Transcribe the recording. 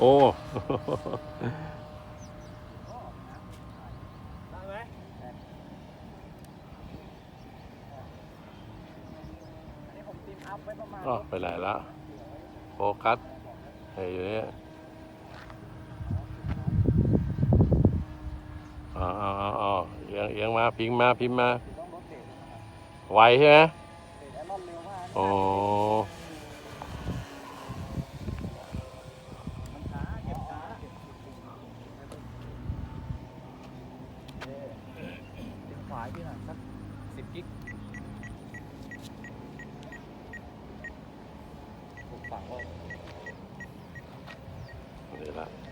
โอ้ได้ไหมอันนี้ผมตีมอัพไว้ประมาณอ๋อไปไหนละโฟกัสไอ้อยู่เนี่ยอ๋ออ๋อเอียงเอียงมา พิงมา พิมมา ไวใช่ไหมอรอนเร็วมากโอ้ายพี่หน่อยสักสิบกิกถูกปากว่า เลยละ